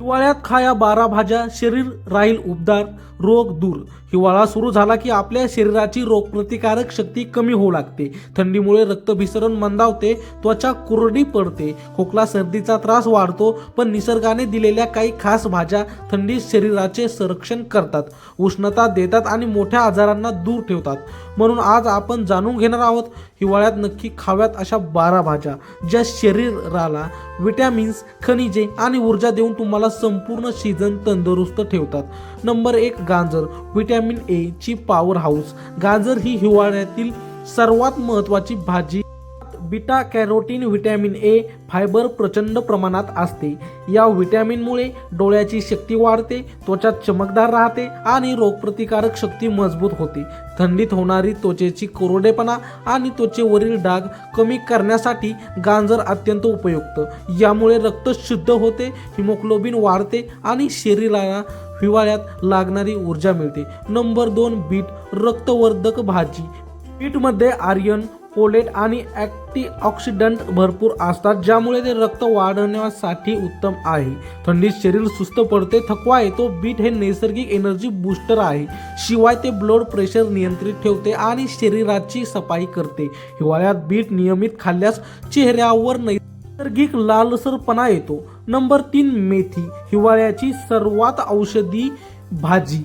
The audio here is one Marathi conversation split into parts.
हिवाळ्यात खाया बारा भाज्या शरीर राहील उबदार रोग दूर. हिवाळा सुरू झाला की आपल्या शरीराची रोगप्रतिकारक शक्ती कमी होऊ लागते. थंडीमुळे रक्तभिसरण मंदावते त्वचा कुरडी पडते. खोकला सर्दीचा त्रास वाढतो पण निसर्गाने दिलेल्या काही खास भाज्या थंडीत शरीराचे संरक्षण करतात. उष्णता देतात आणि मोठ्या आजारांना दूर ठेवतात. म्हणून आज आपण जाणून घेणार आहोत हिवाळ्यात नक्की खाव्यात अशा बारा भाज्या ज्या शरीराला विटॅमिन्स खनिजे आणि ऊर्जा देऊन तुम्हाला संपूर्ण सीझन तंदुरुस्त ठेवतात. नंबर एक गाजर. व्हिटॅमिन ए ची पॉवर हाऊस गाजर ही हिवाळ्यातील सर्वात महत्त्वाची भाजी beta carotene vitamin A fibre प्रचंड प्रमाणात असते. या व्हिटॅमिनमुळे डोळ्याची शक्ती वाढते त्वचा चमकदार राहते आणि रोगप्रतिकारक शक्ती मजबूत होते. थंडीत होणारी त्वचेची कोरडेपणा आणि त्वचेवरील डाग कमी करण्यासाठी गांजर अत्यंत उपयुक्त. यामुळे रक्त शुद्ध होते हिमोग्लोबिन वाढते आणि शरीराला हिवाळ्यात लागणारी ऊर्जा मिळते. नंबर दोन बीट रक्तवर्धक भाजी. बीटमध्ये आर्यन पोलेट आणि अँटीऑक्सिडंट भरपूर असतात ज्यामुळे ते रक्त वाढवण्यासाठी उत्तम आहे. थंडीत शरीर सुस्त पडते थकवा येतो बीट हे नैसर्गिक एनर्जी बूस्टर आहे. शिवाय ते ब्लड प्रेशर नियंत्रित ठेवते आणि शरीराची सफाई करते. हिवाळ्यात बीट नियमित खाल्ल्यास चेहऱ्यावर नैसर्गिक लालसरपणा येतो. नंबर तीन मेथी. हिवाळ्याची सर्वात औषधी भाजी.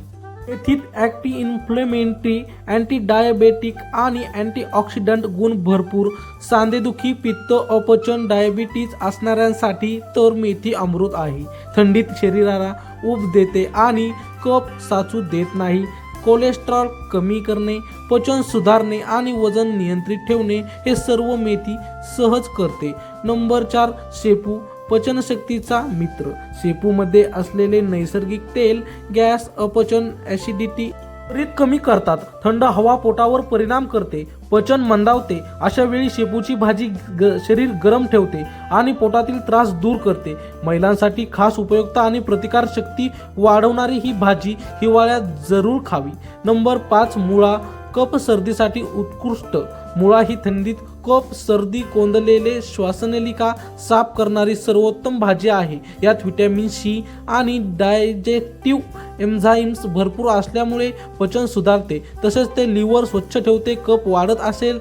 येथील अँटी इन्फ्लेमेटरी अँटी डायबेटिक आणि अँटीऑक्सिडंट गुण भरपूर. सांधेदुखी पित्त अपचन डायबिटीज असणाऱ्यांसाठी तर मेथी अमृत आहे. थंडीत शरीराला ऊब देते आणि कप साचू देत नाही. कोलेस्ट्रॉल कमी करणे पचन सुधारणे आणि वजन नियंत्रित ठेवणे हे सर्व मेथी सहज करते. नंबर चार शेपू. पचनशक्तीचा मित्र. शेपूमध्ये असलेले नैसर्गिक तेल गॅस अपचन ॲसिडिटी त्वरित कमी करतात. थंड हवा पोटावर परिणाम करते. पचन मंदावते. अशा वेळी शेपूची भाजी ग शरीर गरम ठेवते आणि पोटातील त्रास दूर करते. महिलांसाठी खास उपयुक्त आणि प्रतिकार शक्ती वाढवणारी ही भाजी हिवाळ्यात जरूर खावी. नंबर पाच मुळा. कप सर्दीसाठी उत्कृष्ट. मुळा ही थंडीत कप सर्दी कोंदलेले श्वासनलिका साफ करणारी सर्वोत्तम भाजी आहे. यात व्हिटॅमिन सी आणि डायजेस्टिव्ह एन्झाईम्स भरपूर असल्यामुळे पचन सुधारते. तसेच ते लिव्हर स्वच्छ ठेवते कप वाढत असेल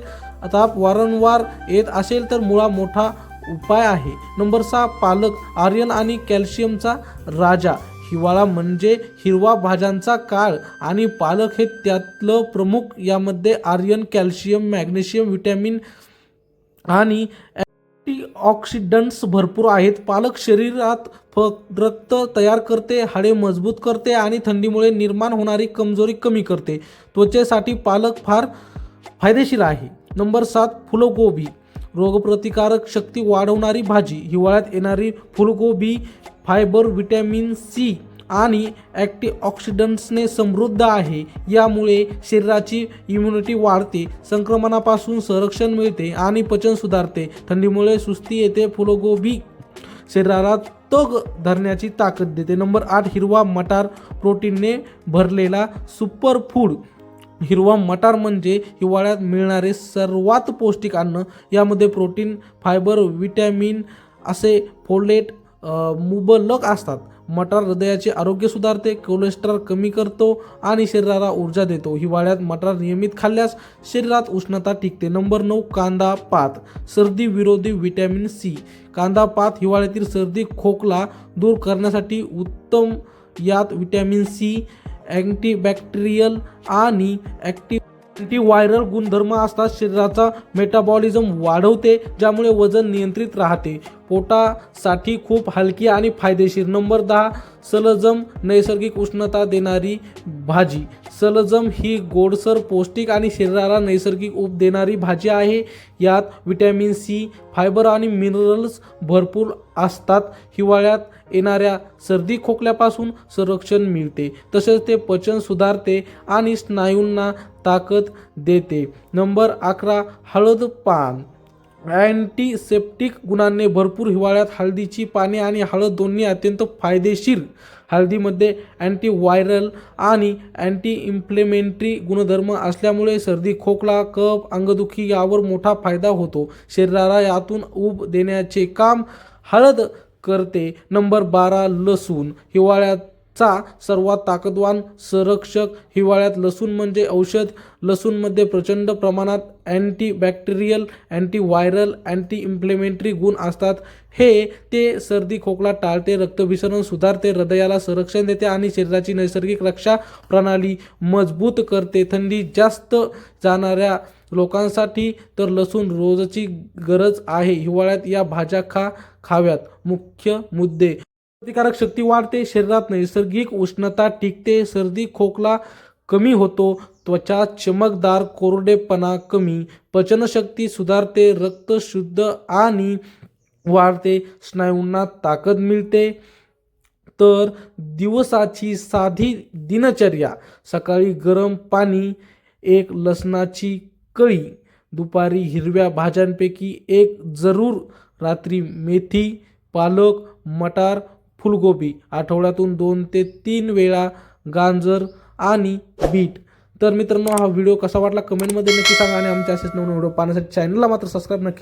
ताप वारंवार येत असेल तर मुळा मोठा उपाय आहे. नंबर सहा पालक आर्यन आणि कॅल्शियमचा राजा. हिवाळा म्हणजे हिरवा भाज्यांचा काळ आणि पालक हे त्यातलं प्रमुख. यामध्ये आर्यन कॅल्शियम मॅग्नेशियम व्हिटॅमिन आणि अँटीऑक्सिडंट्स भरपूर आहेत. पालक शरीरात फ रक्त तयार करते हाडे मजबूत करते आणि थंडीमुळे निर्माण होणारी कमजोरी कमी करते. त्वचेसाठी पालक फार फायदेशीर आहे. नंबर सात फुलगोबी. रोगप्रतिकारक शक्ती वाढवणारी भाजी. हिवाळ्यात येणारी फुलगोबी फायबर व्हिटॅमिन सी आणि अँटीऑक्सिडंट्सने समृद्ध आहे. यामुळे शरीराची इम्युनिटी वाढते संक्रमणापासून संरक्षण मिळते आणि पचन सुधारते. थंडीमुळे सुस्ती येते फुलगोबी शरीराला तग धरण्याची ताकद देते. नंबर आठ हिरवा मटार प्रोटीनने भरलेला सुपर फूड हिरवा मटार म्हणजे हिवाळ्यात मिळणारे सर्वात पौष्टिक अन्न. यामध्ये प्रोटीन फायबर विटॅमिन असे फोलेट मुबलक असतात. मटार हृदयाचे आरोग्य सुधारते कोलेस्ट्रॉल कमी करतो आणि शरीराला ऊर्जा देतो. हिवाळ्यात मटार नियमित खाल्ल्यास शरीरात उष्णता टिकते. नंबर नऊ कांदा पात. सर्दी विरोधी व्हिटॅमिन सी. कांदा पात हिवाळ्यातील सर्दी खोकला दूर करण्यासाठी उत्तम यात व्हिटॅमिन सी अँटीबॅक्टेरियल आणि ॲक्टिव अँटीव्हायरल गुणधर्म असतात. शरीराचा मेटाबॉलिझम वाढवते ज्यामुळे वजन नियंत्रित राहते. पोटासाठी खूप हलकी आणि फायदेशीर. नंबर दहा सलजम नैसर्गिक उष्णता देणारी भाजी. सलजम ही गोडसर पौष्टिक आणि शरीराला नैसर्गिक उप देणारी भाजी आहे. यात विटॅमिन सी फायबर आणि मिनरल्स भरपूर असतात. हिवाळ्यात येणाऱ्या सर्दी खोकल्यापासून संरक्षण मिळते. तसेच ते पचन सुधारते आणि स्नायूंना ताकद देते. नंबर अकरा हळद पान. अँटीसेप्टिक गुणांनी भरपूर हिवाळ्यात हळदीची पाने आणि हळद दोन्ही अत्यंत फायदेशीर. हळदीमध्ये अँटीव्हायरल आणि अँटी इन्फ्लेमेटरी गुणधर्म असल्यामुळे सर्दी खोकला कप अंगदुखी यावर मोठा फायदा होतो. शरीराला यातून ऊब देण्याचे काम हळद करते. नंबर बारा लसूण. हिवाळ्यात चा सर्वात ताकदवान संरक्षक हिवाळ्यात लसूण म्हणजे औषध. लसूणमध्ये प्रचंड प्रमाणात अँटीबॅक्टेरियल अँटीव्हायरल अँटी इम्प्लेमेंटरी गुण असतात. हे ते सर्दी खोकला टाळते रक्तभिसरण सुधारते हृदयाला संरक्षण देते आणि शरीराची नैसर्गिक रक्षा प्रणाली मजबूत करते. थंडी जास्त जाणाऱ्या लोकांसाठी तर लसूण रोजची गरज आहे. हिवाळ्यात या भाज्या खा खाव्यात. मुख्य मुद्दे प्रतिकारक शक्ती वाढते शरीरात नैसर्गिक उष्णता टिकते सर्दी खोकला कमी होतो त्वचा चमकदार कोरडेपणा कमी पचनशक्ती सुधारते रक्त शुद्ध आणि वाढते स्नायूंना ताकद मिळते. तर दिवसाची साधी दिनचर्या सकाळी गरम पाणी एक लसणाची कळी दुपारी हिरव्या भाज्यांपैकी एक जरूर रात्री मेथी पालक मटार फुलगोबी आठवड्यातून दोन ते तीन वेळा गाजर आणि बीट. तर मित्रांनो हा व्हिडिओ कसा वाटला कमेंटमध्ये नक्की सांगा आणि आमच्या असेच नवीन व्हिडिओ पाहण्यासाठी चॅनलला मात्र सबस्क्राईब नक्की